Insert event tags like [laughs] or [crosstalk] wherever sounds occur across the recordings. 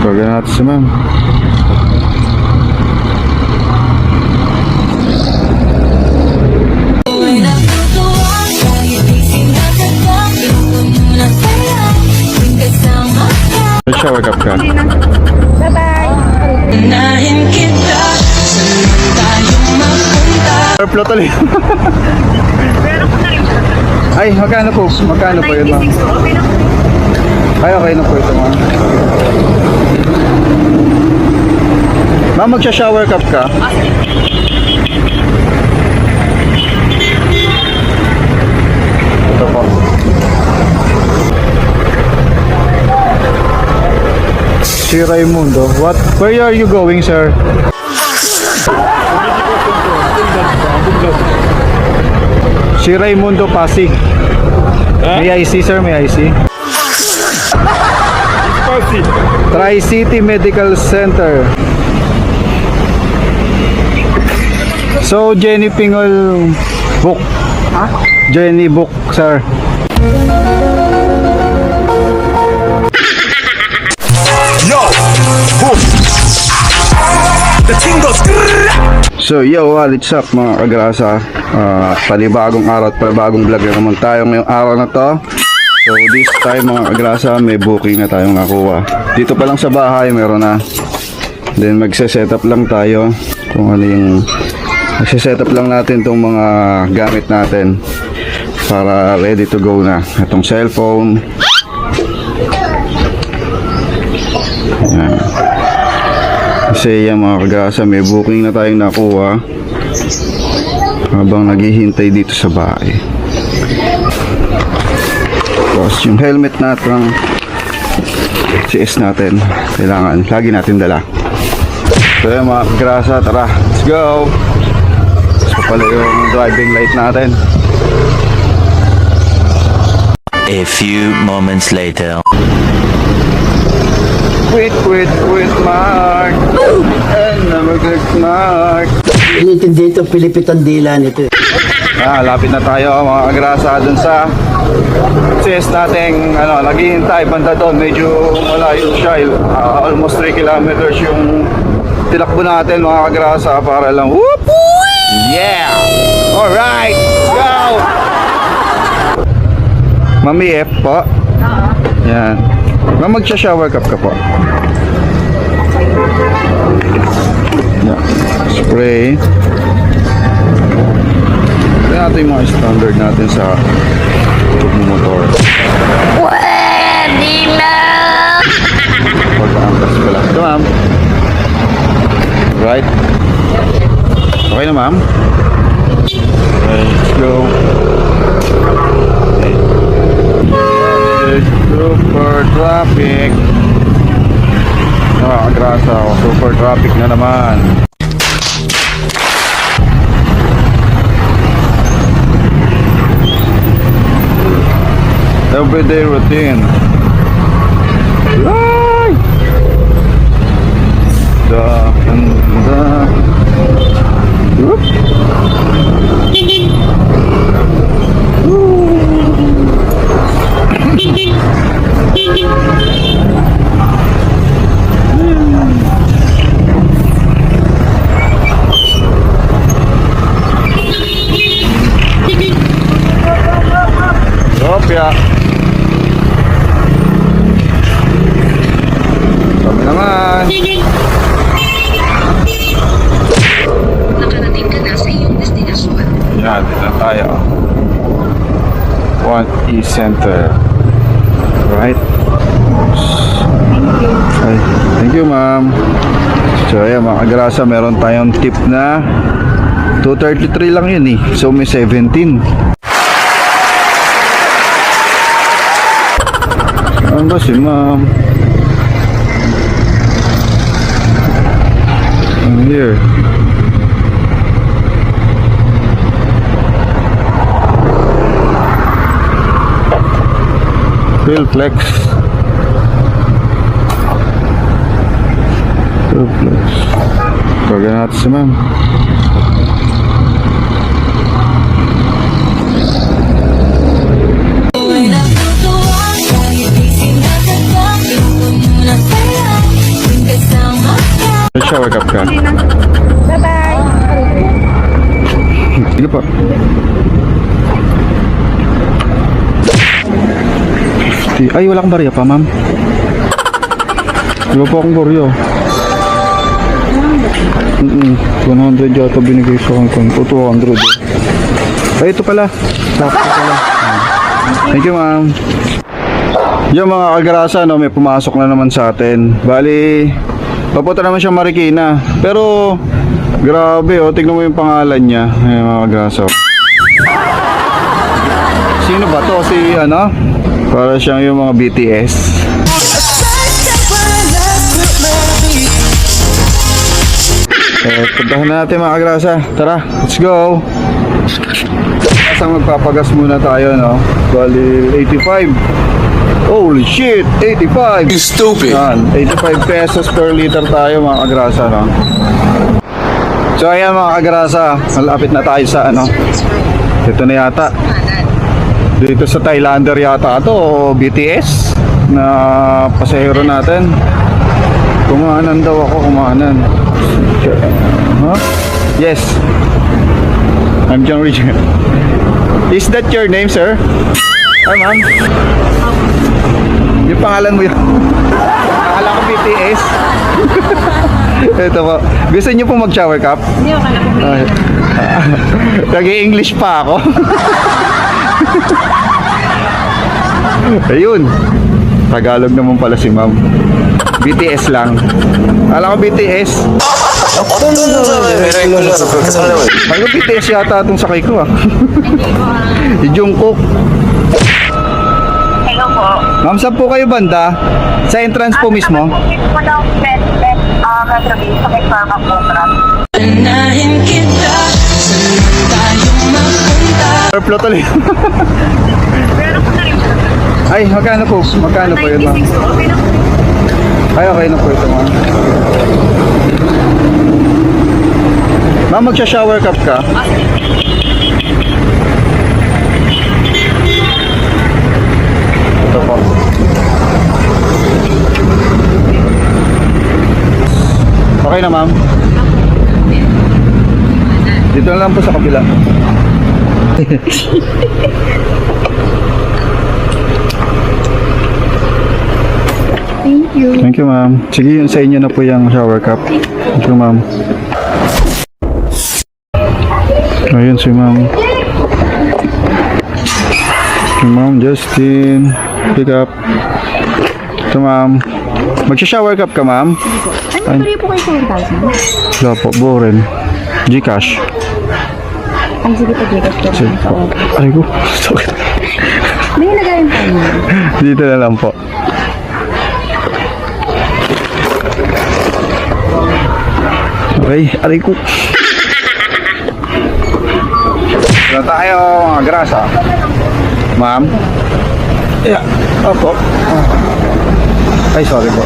Tawagan natin si ma'am. Shower cup ka. Unahin kita Saan tayo mapunta Airflow tuloy. Ay, magkano po? Magkano po yun ma'am? Ay, okay na po ito ma'am. Magsha-shower cup ka? Ito po. Si Raimundo, what? Where are you going, sir? Si Raimundo Pasig. May I see, sir? May I see? Tri-City Medical Center. So, Jenny Pingol book. Jenny book, sir. Yo! Boom! The thing goes So, yo, what's up mga kagrasa? Ah, panibagong araw at panibagong vlog na naman tayo ngayong araw na to. So, this time mga kagrasa, may booking na tayong nakuha. Dito pa lang sa bahay, meron na. Then, magse-set up lang tayo kung ano yung... Magse-set up lang natin itong mga gamit natin para ready to go na. Itong cellphone. Yan. Kasi yan mga kagasa, may booking na tayong nakuha habang naghihintay dito sa bahay. Tapos yung helmet natin, CS natin, kailangan, lagi natin dala. So yan mga kagasa, tara, let's go! Pala yung driving light natin. A few moments later. Quit, quit, quit, Mark! And never quit, Mark! Inintindi ito, Pilipit ang dila nito. Ah, lapit na tayo mga kagrasa dun sa chest nating ano, naghihintay banda doon. Medyo malayo siya. ah, almost 3 kilometers yung tilakbo natin mga kagrasa para lang whoop! Yeah! Alright! Go! Mami F po. Yan. Ma'am, magsha-shower cup ka po. Yeah. Spray. Ito natin yung mga standard natin sa motor. Pwede na Pagkaangkas pala. Ito ma'am. Right. Okay na ma'am. Let's go. Super traffic. Nakakagrasa ako. Super traffic na naman. Everyday routine. Ay! Da, da. Whoop. Sopya. Kami naman. Nakarating ka na sa iyong destinasyon. Yan, dito na tayo. One E-Center. Right? Ay, thank you ma'am. So ayan mga kagrasa, meron tayong tip na 233 lang yun eh. So may 17. Ano ba si ma'am? I'm here. Philplex Philplex Tawagan natin si ma'am shower cup ka. Bye-bye. Ano? 50. Ay, wala kang barya pa, ma'am. Wala po akong barya. Mm -mm, 100 yata binigay sa Hong Kong. 200. Eh. Ay, ito pala. Thank you, ma'am. Yung mga kagrasa, no, may pumasok na naman sa atin. Bali, papunta naman siya Marikina. Pero, grabe, oh, tignan mo yung pangalan niya. Ay, mga kagrasa. Oh. Sino ba to? Si, ano? Para siyang yung mga BTS. Eh, puntahan na natin mga kagrasa. Tara, let's go! Kasang magpapagas muna tayo, no? Bali, 85. Holy shit! 85! You stupid. Yan, 85 pesos per liter tayo mga kagrasa, no? So ayan mga kagrasa, malapit na tayo sa ano. Ito na yata. Dito sa Thailander yata ito o BTS na pasahero natin. Kumanan daw ako, kumanan. Huh? Yes. I'm John Richard. Is that your name, sir? Hi, ma'am. Yung pangalan mo yun. Akala ko BTS. [laughs] Ito po. Gusto niyo po mag-shower cup? Hindi ako alam. [laughs] Nag-i-English pa ako. [laughs] Ayun. Tagalog naman pala si ma'am. BTS lang. Alam ko BTS. Ano BTS yata itong sakay ko ah. [laughs] si Jungkook. Hello po. Ma'am, saan po kayo banda? Sa entrance po mismo? Nakapagpapit po ng bed, bed, ah, kagabi sa may Pharma Program. Unahin kita Saan tayo mapunta Airflow tuloy. [laughs] Na rin po. Ay, magkano po? Magkano po yun ma'am? 96 po. Okay na po. Ay, okay na po ito, ma'am. Ma'am, magsha-shower cup ka? Ito po. Okay na, ma'am. Dito na lang po sa kabila. [laughs] you. Thank you, ma'am. Sige, yun sa inyo na po yung shower cup. Thank you, ma'am. Ayun si ma'am. Si ma'am Justin. Pick up. Ito, ma'am. Magsha-shower cup ka, ma'am? Ano pa po kayo 7,000? Wala po, Boren. Gcash. Ay, sige pa, Jekas ko. Sige po. Ay ko. [laughs] Sorry. May nagayon pa niyo. Dito na lang po. Okay, aray ko. Na tayo mga grasa. Ma'am? Yeah. Opo. Ah. Ay, sorry po.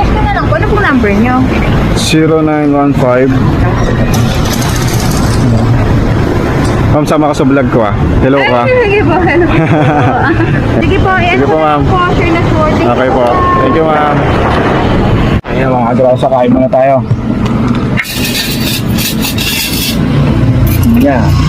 Text ko na lang po. Ano pong number niyo? 0915 Ma'am, sama ka sa vlog ko ah. Hello ka. Sige po, hello po. [laughs] Sige po, yan Sige po, ma'am. po. Sure na. Thank Okay po. Thank you, ma'am. Ayan mga kadrasa, kain muna tayo. Yeah.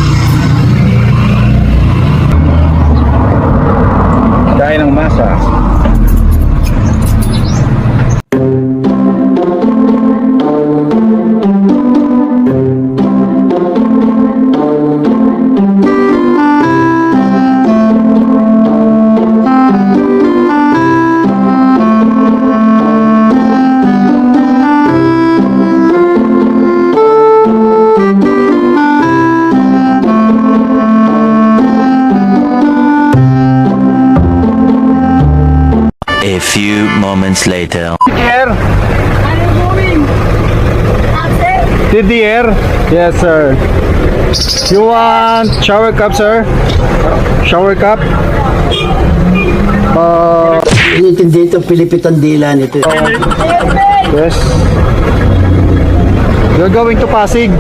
A few moments later. Didier? Didier? Yes, sir. You want shower cup, sir? Shower cup? Uh, Inintindi ito, pilipit ang dila nito. yes. You're going to Pasig.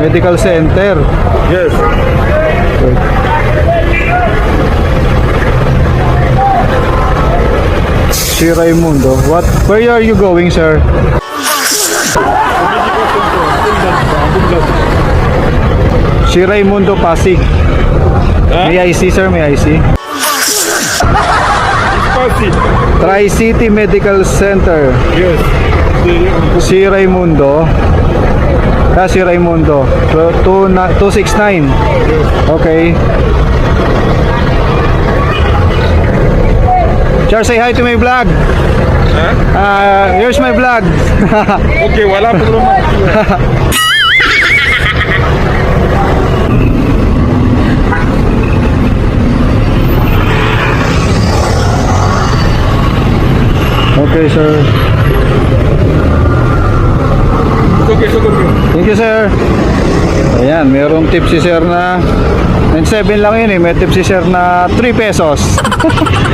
Medical Center. Yes. Si Raimundo. What? Where are you going, sir? Si Raimundo Pasig. May I see, sir? May I see? Tri-City Medical Center. Yes. Si Raimundo. Ah, si Raimundo. Two- two na- 269. Okay. Char, say hi to my vlog. Ah, here's my vlog. [laughs] Okay, wala problema. okay, sir. Okay, okay. Thank you, sir. Ayan, merong tip si sir na 97 lang yun eh. May tip si sir na 3 pesos.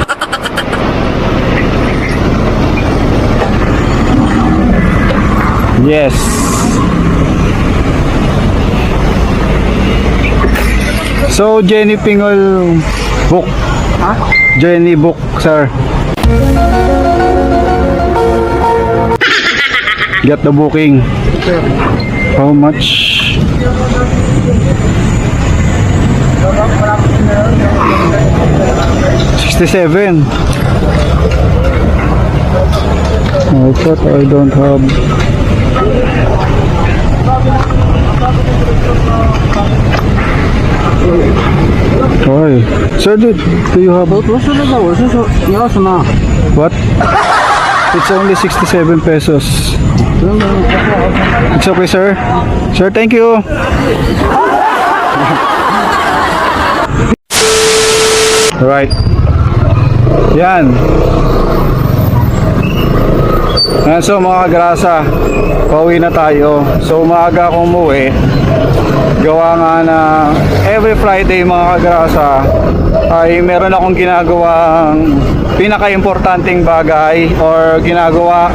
[laughs] yes. So, Jenny Pingol book. Jenny book, sir. Get the booking. How much? Sixty-seven. I thought I don't have. Why? Sir, do, do you have? What? It's only 67 pesos. It's okay, sir. Sir, thank you. [laughs] right. Yan. Yan, so mga grasa, pauwi na tayo. So umaga akong umuwi. Gawa nga na every Friday mga kagrasa ay meron akong ginagawang pinaka-importanting bagay or ginagawa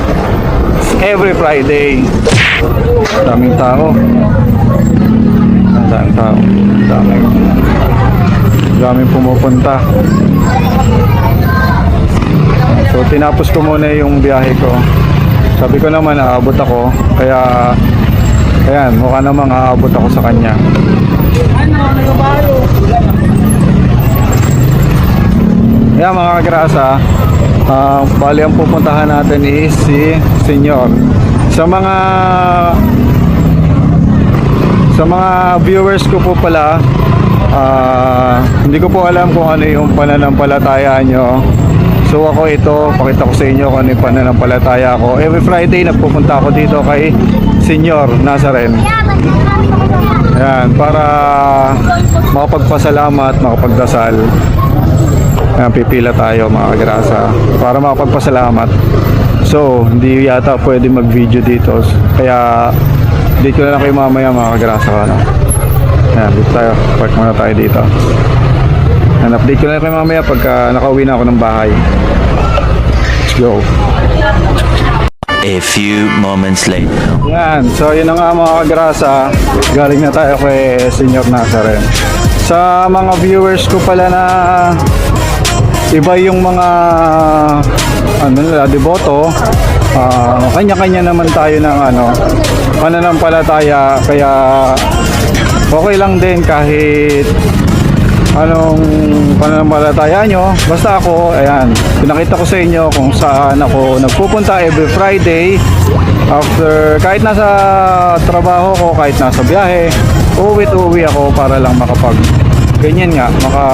every Friday. Daming tao. Daming tao. Daming. Daming pumupunta. So tinapos ko muna yung biyahe ko. Sabi ko naman aabot ako. Kaya ayan, mukha namang aabot ako sa kanya. Yan mga kagrasa, ah, bali ang pupuntahan natin is si Senyor. Sa mga sa mga viewers ko po pala, ah, hindi ko po alam kung ano yung pananampalataya nyo. So ako ito, pakita ko sa inyo kung ano yung pananampalataya ko. Every Friday nagpupunta ako dito kay Senyor Nazaren. Ayan, para makapagpasalamat, makapagdasal. Ayan, pipila tayo mga kagrasa para makapagpasalamat. So, hindi yata pwede mag-video dito. Kaya, dito na lang kayo mamaya mga kagrasa. Ano? Ayan, dito tayo. Park muna tayo dito. Ayan, update ko na kayo mamaya pagka nakauwi na ako ng bahay. Let's go. A few moments later. Yan, so yun na nga mga kagrasa, galing na tayo kay Senyor Nazaren. Sa mga viewers ko pala na iba yung mga ano nila, deboto, ah, kanya-kanya naman tayo ng ano, pananampalataya, kaya okay lang din kahit anong pananampalataya nyo. Basta ako, ayan, pinakita ko sa inyo kung saan ako nagpupunta every Friday. After, kahit nasa trabaho ko, kahit nasa biyahe, uwi-uwi ako para lang makapag, ganyan nga, maka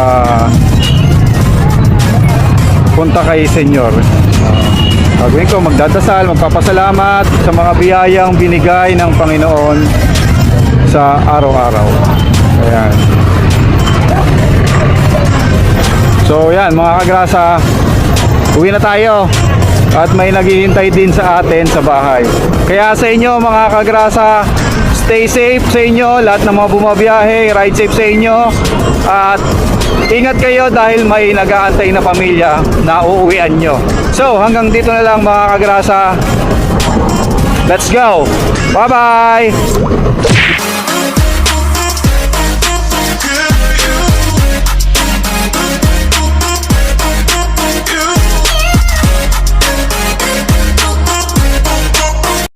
punta kay Senyor. Uh, gagawin ko, magdadasal, magpapasalamat sa mga biyayang binigay ng Panginoon sa araw-araw. Ayan. So yan mga kagrasa, uwi na tayo at may naghihintay din sa atin sa bahay. Kaya sa inyo mga kagrasa, stay safe sa inyo, lahat ng mga bumabiyahe, ride safe sa inyo at ingat kayo dahil may nag-aantay na pamilya na uuwian nyo. So hanggang dito na lang mga kagrasa, let's go! Bye-bye!